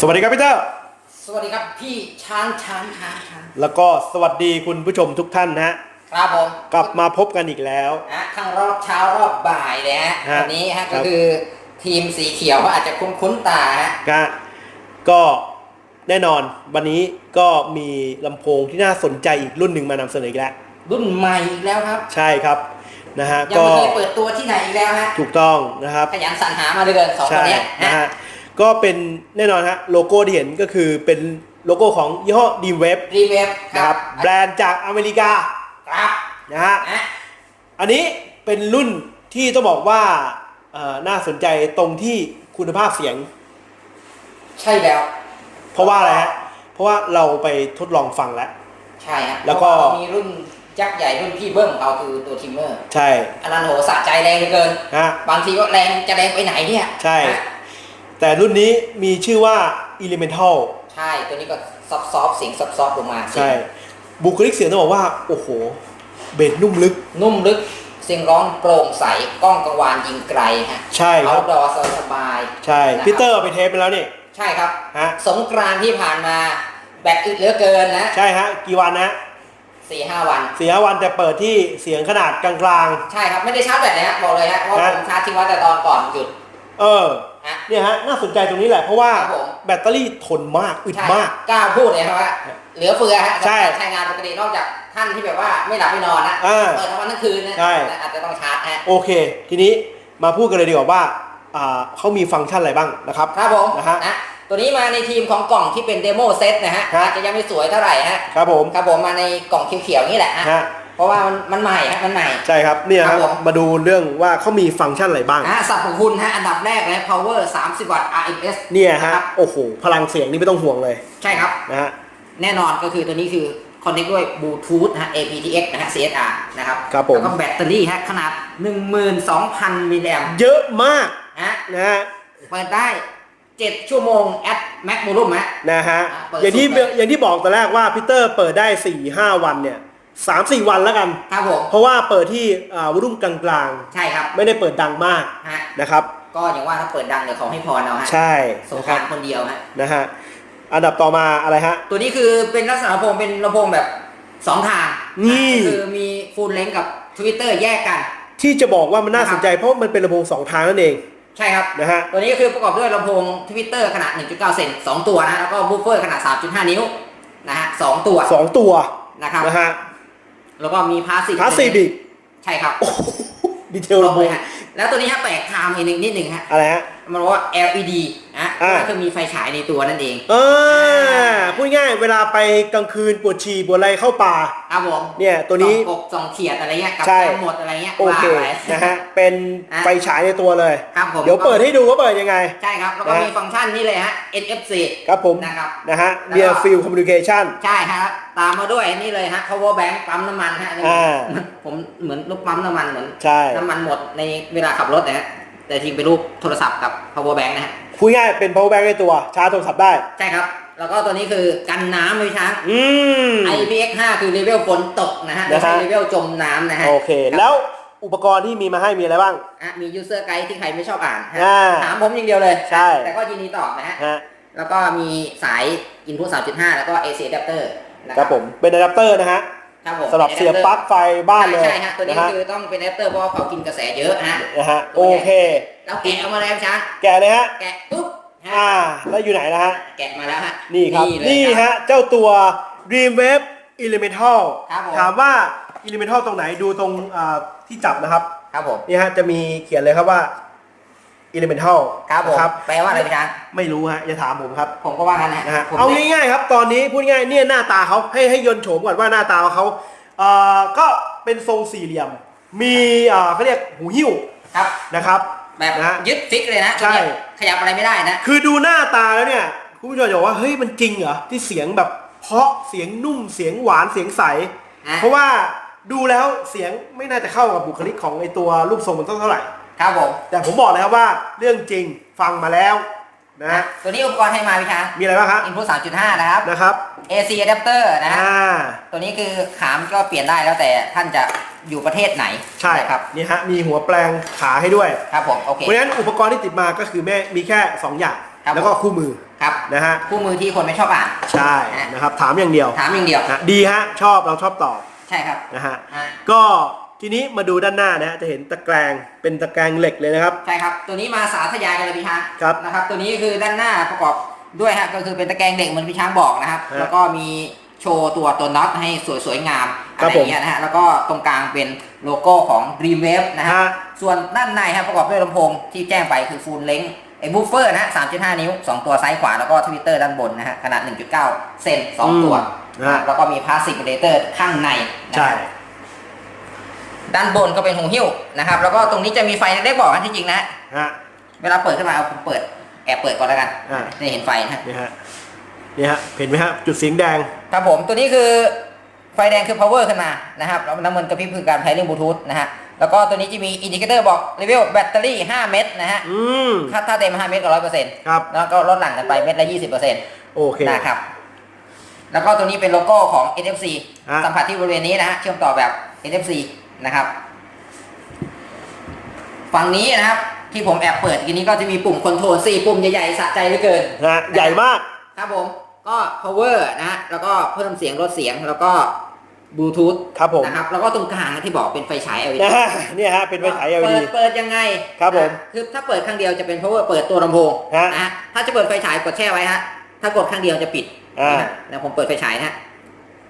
สวัสดีครับพี่เตอร์สวัสดีครับพี่ช้างช้างช้างช้างแล้วก็สวัสดีคุณผู้ชมทุกท่านนะฮะครับผมกลับมาพบกันอีกแล้วนะทั้งรอบเช้ารอบบ่ายเลยฮะฮะวันนี้ฮะครัก็บ คือทีมสีเขียวก็อาจจะคุ้นคุ้นๆตาฮะนะก็แน่นอนวันนี้ก็มีลำโพงที่น่าสนใจอีกรุ่นหนึ่งมานำเสนออีกแล้วรุ่นใหม่อีกแล้วครับ ใช่ครับนะฮะยังก็ไม่เคยเปิดตัวที่ไหนอีกแล้วฮะถูกต้องนะครับขยันสรรหามาเหลยเกินสองคใช่นเนี้ยนะฮะฮะ ก็เป็นแน่นอนฮะโลโก้ที่เห็นก็คือเป็นโลโก้ของยี่ห้อดีเว็บรีเวฟคนะรัครับบแบรนด์จากอเมริกาครับนะฮะ นะอันนี้เป็นรุ่นที่ต้องบอกว่าเอ่อน่าสนใจตรงที่คุณภาพเสียง ใช่แล้ว เพราะว่าอะไรฮะ เพราะว่าเราไปทดลองฟังแล้ว ใช่ฮะแล้วก็ เพราะามีรุ่นยักษ์ใหญ่รุ่นพี่เบิ้มของเราคือตัวทิมเมอร์ใช่อันนั้นโหสะใจแรงเหลือเกิน ฮะ บางทีก็แรงจะแรงไปไหนเนี่ยใช่ฮะ แต่รุ่นนี้มีชื่อว่า Elemental ใช่ตัวนี้ก็ซอฟซอฟเสียงซอฟซอฟลงมาใช่ บุคลิกเสียงต้องบอกว่า โอ้โห เบสนุ่มลึก นุ่มลึก เสียงร้องโปร่งใสกล้องกังวานยิงไกลฮะใช่คเอารับดอสบายใช่นะครับพีเตอร์เอาไปเทปไปแล้วนี่ ๆใช่ครับ ฮะ สงกรานต์ที่ผ่านมาแบตอึดเหลือเกินนะใช่ฮะ กี่วันนะสี่ห้าวันสี่ห้าวันแต่เปิดที่เสียงขนาดกลาง ใช่ครับ ไม่ได้ชาร์จแบตเลยฮะบอกเลยฮะเพราะฮะ ผมชาร์จทิ้งไว้แต่ตอนก่อนหยุด ๆ เออ ฮะ เนี่ยฮะน่าสนใจตรงนี้แหละเพราะว่าครับผม แบตเตอรี่ทนมากอึดใช่มาก กล้าพูดเลยครับว่าเหลือเฟือฮะใช่สำหรับใช้งานปกตินอกจากท่านที่แบบว่าไม่หลับไม่นอนนะอ่าเปิดทั้งวันทั้งคืนนะใช่ อาจจะต้องชาร์จฮะโอเค ทีนี้มาพูดกันเลยดีกว่าว่าอ่าเขามีฟังก์ชันอะไรบ้างนะครับ ครับผมนะฮะนะตัวนี้มาในทีมของกล่องที่เป็นเดโมเซตนะฮะฮะ อาจจะยังไม่สวยเท่าไหร่ฮะครับผม ครับผมมาในกล่องเขียวๆนี่แหละฮะฮะเพ ราะว่ามันมันใหม่ฮะมันใหม่ ใช่ครับเนี่ยคครัรับบผม มาดูเรื่องว่าเขามีฟังก์ชันอะไรบ้าง นะฮะสรรพคุณฮะอันดับแรกเลย power 30 วัตต์ RMS เนี่ยฮะครับโอ้โหพลังเสียงนี่ไม่ต้องห่วงเลยใช่ครับ นะฮะ แน่นอนก็คือตัวนี้คือ connect ด้วย Bluetooth นะฮะ aptX นะฮะ CSR นะครับครับผม แล้วก็แบตเตอรี่ฮะขนาด 12,000มิลลิแอมป์เยอะมากนะฮะนะฮะเปิดได้ 7 ชั่วโมง at max m o l u m ฮะ นะฮะอะเปิดอย่างที่สุดเลยอย่างที่บอกตอนแรกว่าพีเตอร์เปิดได้4ี่ห้าวันเนี่ย สามสี่วันแล้วกัน ครับผม เพราะว่าเปิดที่อ่าวรุ่มกลางใช่ครับๆ ไม่ได้เปิดดังมากฮะนะครับ ก็อย่างว่าถ้าเปิดดังเดี๋ยวเขาให้พรเอาฮะใช่สงนะกครัราบรคนเดียวฮะ นะฮะอันดับต่อมาอะไรฮะ ตัวนี้คือเป็นลักษณะลำโพงเป็นลำโพงแบบสองทางนี่ก็คือมีฟูลเลนกับทวิตเตอร์แยกกัน ที่จะบอกว่ามันน่านะครับสนใจเพราะมันเป็นลำโพงสองทางนั่นเองใช่ครับ นะฮะ ตัวนี้ก็คือประกอบด้วยลำโพงทวิตเตอร์ขนาด 1.9 เซน2ตัวนะ แล้วก็บูฟเฟอร์ขนาด 3.5 นิ้วนะฮะสองตัวสองตัวนะครับ นะฮะ แล้วก็มีพาสซีฟพาสซีบิกใช่ครับโอ้โหดีเทลลลำงโพเลยงฮะแล้วตัวนี้ฮะแปลกทามอีกนิดนิดหนึ่งฮะอะไรฮะมันบอกว่า LED นะ อ่า ก็คือมีไฟฉายในตัวนั่นเองเออพูดง่ายเวลาไปกลางคืนปวดฉี่ปวดอะไรเข้าป่า ครับผมเนี่ยตัวนี้ส่องกบส่องเขียดอะไรเงี้ยกับใช่ แก้มหมดอะไรเงี้ยโอเคว่าไป นะฮะเป็นอะ ไฟฉายในตัวเลย ครับผมเดี๋ยวเปิดให้ดูว่าเปิดยังไง ใช่ครับแล้วก็นะฮะมีฟังก์ชันนี่เลยฮะ NFC ครับผมนะครับ นะฮะแล้วก็ Near Field Communication ใช่ครับตามมาด้วยนี่เลยฮะ power bank ปั๊มน้ำมันฮะนี่อ่า ผมเหมือนรูปปั๊มน้ำมันเหมือนใช่ น้ำมันหมดในเวลาขับรถนะฮะแต่จริงเป็นรูปโทรศัพท์กับ power bank นะฮะ พูดง่ายเป็น power bank ในตัวชาร์จโทรศัพท์ได้ ใช่ครับ แล้วก็ตัวนี้คือกันน้ำเลยช้าง อืม IPX5 คือเลเวลฝนตกนะฮะนะฮะไม่ใช่เลเวลจมน้ำนะฮะ โอเค ครับ แล้วอุปกรณ์ที่มีมาให้มีอะไรบ้าง อะมี user guide ที่ใครไม่ชอบอ่านฮะอ่าถามผมอย่างเดียวเลยใช่ แต่ก็ยินดีตอบนะฮะ ฮะแล้วก็มีสาย input 3.5 แล้วก็ AC adapter นะคครัรับบผมเป็นอะแดปเตอร์นะฮะครับผม สำหรับเสียบปลั๊กไฟบ้านเลยใช่ฮะตัวนี้นะฮะคือต้องเป็นอะแดปเตอร์เพราะว่าเขากินกระแสเยอะฮะ นะฮะโอเค แล้วแกะออกมาแล้วช้างแกะเลยฮะ แกะปุ๊บฮะอ่า แล้วอยู่ไหนนะฮะ แกะมาแล้วฮะ นี่ครับเลยนี่ครับฮะ เจ้าตัว Dreamwave Elemental ครับผมถามว่า Elemental ตรงไหนดูตรงอ่าที่จับนะครับ ครับผม นี่ฮะ จะมีเขียนเลยครับว่า Elemental ครับผมนะแปลว่าอะไรพี่ช้างไม่รู้ฮะ อย่าถามผมครับ ผมก็ว่างั้นนะนะฮะผมเอาไม่ง่ายๆครับ ตอนนี้พูดง่ายเนี่ยหน้าตาเขาให้ให้ยนต์โฉมก่อนว่าหน้าตาเขาเอ่อก็เป็นทรงสี่เหลี่ยม มีเอ่อเขาเรียกหูหิ้ว ครับ นะครับ แบบนะฮะยึดฟิกเลยนะใช่ ขยับอะไรไม่ได้นะ คือดูหน้าตาแล้วเนี่ยคุณผู้ชมจะบอกว่าเฮ้ยมันจริงเหรอที่เสียงแบบเพราะเสียงนุ่มเสียงหวานเสียงใส ฮะ เพราะว่าดูแล้วเสียงไม่น่าจะเข้ากับบุคลิกของไอตัวรูปทรงมันต้องเท่าไหร่ ครับผมแต่ผมบอกเลยครับว่าเรื่องจริงฟังมาแล้วนะตัวนี้อุปกรณ์ให้มาพี่ช้างมีอะไรบ้างฮะ input 3.5 นะครับ นะครับ AC adapter นะฮะอ่า ตัวนี้คือขามก็เปลี่ยนได้แล้วแต่ท่านจะอยู่ประเทศไหนใช่นะครับ นี่ฮะ มีหัวแปลงขาให้ด้วย ครับผม โอเค เพราะฉะนั้นอุปกรณ์ที่ติดมาก็คือแม่มีแค่ 2 อย่าง ครับ แล้วก็คู่มือครับ นะฮะ คู่มือที่คนไม่ชอบอ่าน ใช่นะครับ ถามอย่างเดียวถามอย่างเดียว นะดีฮะ ชอบเราชอบตอบใช่ครับนะฮะ อะก็ทีนี้มาดูด้านหน้านะฮะจะเห็นตะแกรงเป็นตะแกรงเหล็กเลยนะครับ ใช่ครับ ตัวนี้มาสาธยายกันเลยพี่ช้างครับ นะครับ ตัวนี้คือด้านหน้าประกอบ ด้วยฮะก็คือเป็นตะแกรงเหล็กเหมือนพี่ช้างบอกนะครับ ฮะแล้วก็มีโชว์ตัวตัวน็อตให้สวยๆงามครัอะบไรอย่างเงี้ยนะฮะแล้วก็ตรงกลางเป็นโลโก้ของ Dreamwave นะฮะฮะ ส่วนด้านในฮะประกอบด้วยลำโพงที่แจ้งไปคือฟูลเล n งไอ้บูฟเฟอร์นะฮะ3.5 นิ้ว 2 ตัวซ้ายขวา แล้วก็ทวิตเตอร์ด้านบนนะฮะขนาด 1.9 เซน2 ตัว อืมนะฮะ แล้วก็มีพาสซีฟเดเตอร์ข้างในนะใช่ ฮะ ด้านบนก็เป็นหูหิ้วนะครับ แล้วก็ตรงนี้จะมีไฟเล็กๆบอกกันที่จริงนะฮะฮะ เวลาเปิดขึ้นมาเอาผมเปิด แอบเปิดก่อนแล้วกันอ่า จะเห็นไฟนะฮะนี่ฮะนี่ฮะเห็นไหมฮะจุดสีแดง ครับผมตัวนี้คือไฟแดงคือ power ขึ้นมานะครับแล้วน้ำมันกระพริบคือการใช้เรื่องบลูทูธนะฮะแล้วก็ตัวนี้จะมีอินดิเคเตอร์บอกเลเวลแบตเตอรี่ 5 เม็ดนะฮะอืมถ้าถ้าเต็ม 5 เม็ดก็ร้อยเปอร์เซ็นต์ครับ แล้วก็ลดหลั่งกันไปเม็ดละ 20เปอร์เซ็นต์โอเค นะครับแล้วก็ตัวนี้เป็นโลโก้ของ NFC ฮะ สัมผัสที่บริเวณนี้นะฮะเชื่อมต่อแบบ NFC นะครับฝั่งนี้นะครับ ที่ผมแอบเปิดทีนี้ก็จะมีปุ่มคอนโทรล4ปุ่มใหญ่ๆสะใจเหลือเกินนะฮะใหญ่มาก ครับผมก็ power นะฮะแล้วก็เพิ่มเสียงลดเสียงแล้วก็บลูทูธครับผม นะครับแล้วก็ตรงกลางที่บอกเป็นไฟฉาย LED นะฮะเนี่ยฮะ เป็นไฟฉายเปิ LED ดเปิดยังไงครับผมนะคือถ้าเปิดข้างเดียวจะเป็น power เปิดตัวลำโพงฮะนะฮะถ้าจะเปิดไฟฉายกดแช่ไว้ฮะถ้ากดข้างเดียวจะปิดอ่านะฮะนะผมเปิดไฟฉายนะฮะ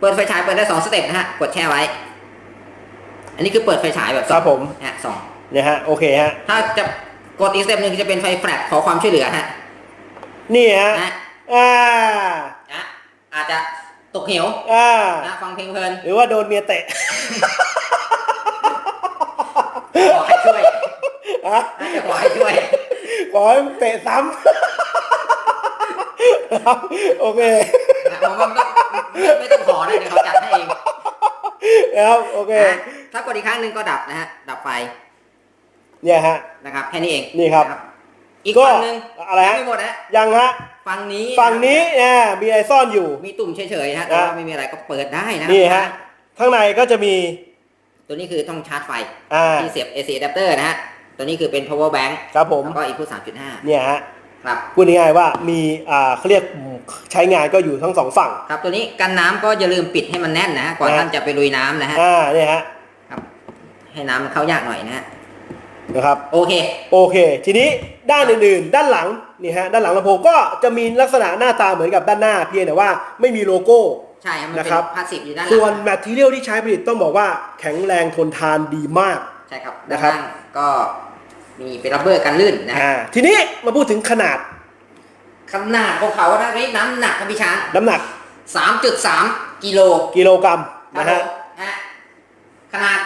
เปิดไฟฉายเปิดได้สองสเต็ปนะฮะกดแช่ไว้ อันนี้คือเปิดไฟฉายแบบครับผม นะฮะสองเนี่ยฮะ โอเคฮะ ถ้าจะ กดอีกสเต็ปหนึ่งจะเป็นไฟแฟลชขอความช่วยเหลือฮะนี่ฮะนะอ่านะอาจจะตกเหวอ่านะฟังเพลงเพลินหรือว่าโดนเมียเตะขอให้ช่วยฮะน่าจะขอให้ช่วยขอให้เตะซ้ำครับโอเคนะผมว่ามันก็ไม่ต้องขอเลยเดี๋ยวเขาจัดให้เองนะครับโอเค นะถ้ากดอีกครั้งหนึ่งก็ดับนะฮะ ดับไฟ เนี่ยฮะ นะครับแค่นี้เองนี่ครับะอีกก็ฝั่งหนึ่งอะไรฮะ ยังไม่หมดนะยังฮะฝั่งนี้ฝั่งนี้เนี่ยมีอะไรซ่อนอยู่ มีตุ่มเฉยๆนะฮะแต่ว่าไม่มีอะไรก็เปิดได้นะนี่ฮะ ข้างในก็จะมี ตัวนี้คือต้องชาร์จไฟอ่า ที่เสียบ AC adapter นะฮะตัวนี้คือเป็น power bank ครับผม แล้วก็อีกพูด3.5เนี่ยฮะ ครับ พูดง่ายๆว่ามี อ่าเขาเรียกใช้งานก็อยู่ทั้งสองฝั่ง ครับตัวนี้กันน้ำก็อย่าลืมปิดให้มันแน่นนะฮะก่อนนะ ท่านจะไปลุยน้ำนะฮะอ่าเนี่ยฮะ ครับ ให้น้ำมันเข้ายากหน่อยนะฮะ นะครับ โอเค โอเค ทีนี้ด้านอื่นๆ ด้านหลังนี่ฮะด้านหลังลำโพงก็จะมีลักษณะหน้าตาเหมือนกับด้านหน้าเพียงแต่ว่าไม่มีโลโก้ ใช่ครับมันนะเป็นครับพาสซีฟอยู่ด้านหลังส่วนแมทเทียลที่ใช้ผลิตต้องบอกว่าแข็งแรงทนทานดีมาก ใช่ครับนะด้านครับล่างก็มีเป็นรับเบอร์กันลื่นนะอ่าทีนี้มาพูดถึงขนาด ขนาดของเขานะนี่น้ำหนักครับพี่ช้างน้ำหนัก 3.3 กิโลกิโลกรัมครับนะผฮะมฮะขนาด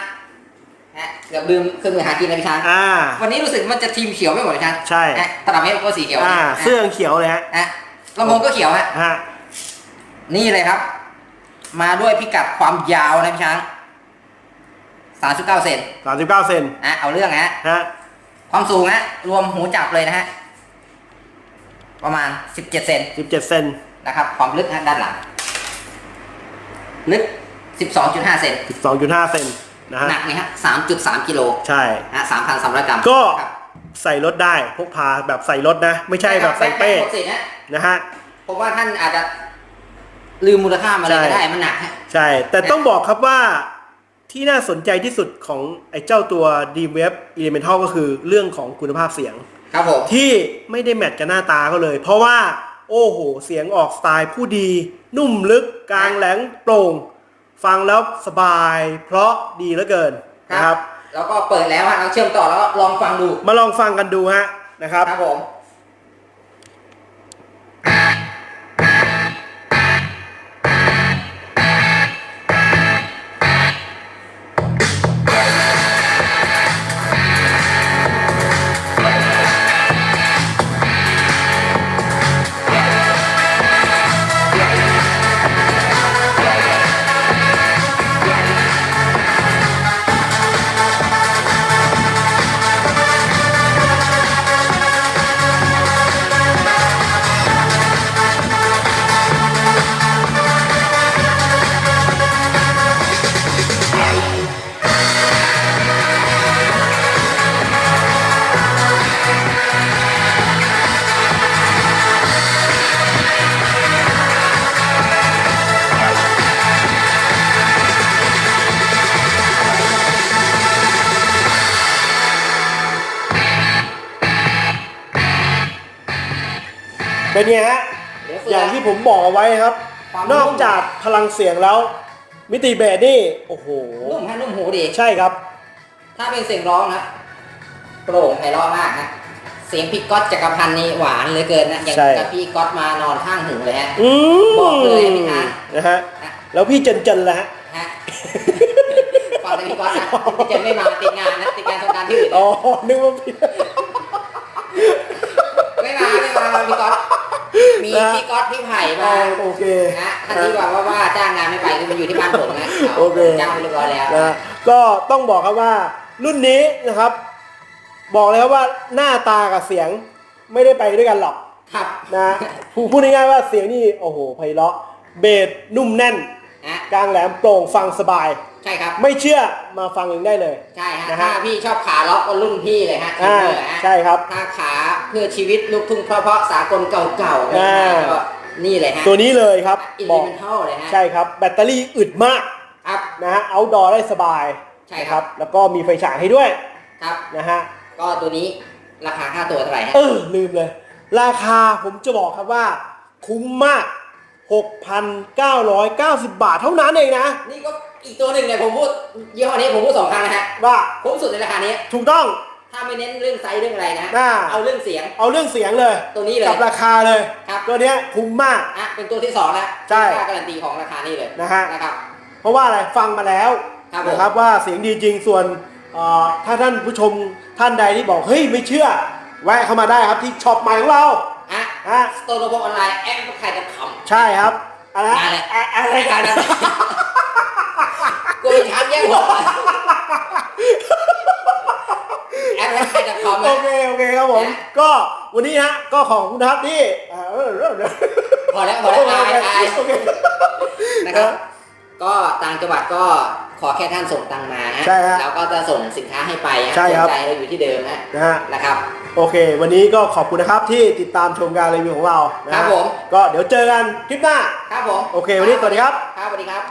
ฮะเกือบลืมเครื่องมือหากินนะพี่ช้างอ่า วันนี้รู้สึกมันจะทีมเขียวไม่หมดเลยช้างใช่ ฮะตลับเมตรก็สีเขียวอ่าฮะเสื้อเขียวเลยฮะฮะลำโพงก็เขียวฮะฮะนี่เลยครับ มาด้วยพิกัดความยาวนะพี่ช้าง39เซนสามสิบเก้าเซนนะเอาเรื่องนะฮะ ฮะความสูงนะรวมหูจับเลยนะฮะ ประมาณ 17 เซนสิบเจ็ดเซนนะครับ ความลึกนะด้านหลัง ลึก 12.5 เซนสิบสองจุดห้าเซน นะฮะหนักนี่ฮะ3.3กิโลใช่นะ3,300กรัมก็ครับใส่รถได้พกพาแบบใส่รถนะ ไม่ใช่แบบใส่เป้แบ็คหมดสิทธิ์นะนะฮะผมว่าท่านอาจจะลืมมูลค่ามาเลยใช่ก็ได้มันหนักฮะใช่ แต่ต้องบอกครับว่าที่น่าสนใจที่สุดของไอ้เจ้าตัว Dreamweb Elemental ก็คือเรื่องของคุณภาพเสียง ครับผมที่ไม่ได้แมทกับหน้าตาเขาเลย เพราะว่า โอ้โห เสียงออกสไตล์ผู้ดี นุ่มลึกกลางแหลงโปร่ง ฟังแล้วสบาย เพราะดีเหลือเกินนะครับ แล้วก็เปิดแล้วฮะเราเชื่อมต่อแล้วลองฟังดู มาลองฟังกันดูฮะนะครับ ครับผม เป็นไงฮะเดี๋ยวเฟือย่างที่ผมบอกเอาไว้ครับความนอกจากพลังเสียงแล้ว มิติเบสนี่ โอ้โหนุ่มฮะนุ่มหูดี ใช่ครับ ถ้าเป็นเสียงร้องนะโปร่งไพเราะมากนะเสียงพี่ก๊อตจักรพันธ์นี่หวานเหลือเกินนะอย่างใช่กับพี่ก๊อตมานอนข้างหูเลยฮะอืมบอกเลยพี่นะนะฮะแล้วพี่เจนเจนละฮะฮะฟังแต่พี่ก๊อตนะพี่เจนไม่มาติดงานนะติดงานสงกรารที่อื่นอ๋อนึกว่าพี่ไม่มาไม่มามาพี่ก๊อต มีนะพี่ก๊อตพี่ไผ่อ๋อมาโอเคนะถ้าที่ว่าว่าว่าจ้างงานไม่ไปคือมันอยู่ที่บ้านผมนะโอเคจ้างไปเรียบร้อยแล้วนะฮะก็ต้องบอกครับว่ารุ่นนี้นะครับ บอกเลยครับว่าหน้าตากับเสียงไม่ได้ไปด้วยกันหรอกครับนะพูดพูดง่ายๆว่าเสียงนี่โอ้โหไพเราะเบสนุ่มแน่นนะกลางแหลมโปร่งฟังสบายใช่ครับไม่เชื่อมาฟังเองได้เลยใช่ฮะนะฮะถ้าพี่ชอบขาล็อกก็รุ่นพี่เลยฮะอ่าเออฮะใช่ครับถ้าขาเพื่อชีวิตลูกทุ่งเพราะๆสากลเก่าๆนะอ่า ฮะก็นี่เลยฮะ ตัวนี้เลยครับอินบดิอกเมนทัลเลยฮะ ใช่ครับ แบตเตอรี่อึดมากครับ นะฮะเอาดอได้สบายใช่ครับ นะแล้วก็มีไฟฉายให้ด้วยครับ นะฮะ ก็ตัวนี้ราคาค่าตัวเท่าไหร่ฮะ เออ ลืมเลย ราคาผมจะบอกครับว่า คุ้มมาก 6,990 บาทเท่านั้นเองนะ นี่ก็อีกตัวหนึ่งเนี่ยผมพูดยี่ห้อนี้ผมพูดสองครั้งนะฮะว่า คุ้มสุดในราคานี้ ถูกต้อง ถ้าไม่เน้นเรื่องไซส์เรื่องอะไรนะ อ่า เอาเรื่องเสียง เอาเรื่องเสียงเลยตัวนี้เลยกับราคาเลย ครับ ตัวเนี้ยคุ้มมาก อะเป็นตัวที่สองแล้วใช่ค่าการันตีของราคานี้เลยนะฮะ นะครับ เพราะว่าอะไรฟังมาแล้วครับผม นะครับว่าเสียงดีจริงส่วนเอ่อถ้าท่านผู้ชมท่านใดที่บอกเฮ้ยไม่เชื่อ แวะเข้ามาได้ครับที่ช็อปใหม่ของเรา อะฮะ สโตร์โลโบออนไลน์แอปใครจะขำ ใช่ครับอะไรมาเลย อะอะไรรายกัการนนั้นกูเป็นช้างแย่งหัว แอปใครจะขำโอนะเคโอเคครับผม ก็วันนี้ฮะก็ของคุณทัพที่เอ่อเออเออเออพอแล้วพอแล้วอายอายโอเคนะครับ ก็ต่างจังหวัดก็ขอแค่ท่านส่งตังค์มาฮะใช่ฮะเราก็จะส่งสินค้าให้ไปฮะใช่ครับสนใจเราอยู่ที่เดิมฮะนะฮะนะครับ โอเค วันนี้ก็ขอบคุณนะครับที่ติดตามชมการรีวิวของเรานะฮะครับผมก็เดี๋ยวเจอกันคลิปหน้าครับผมโอเค วันนี้สวัสดีครับครับสวัสดีครับ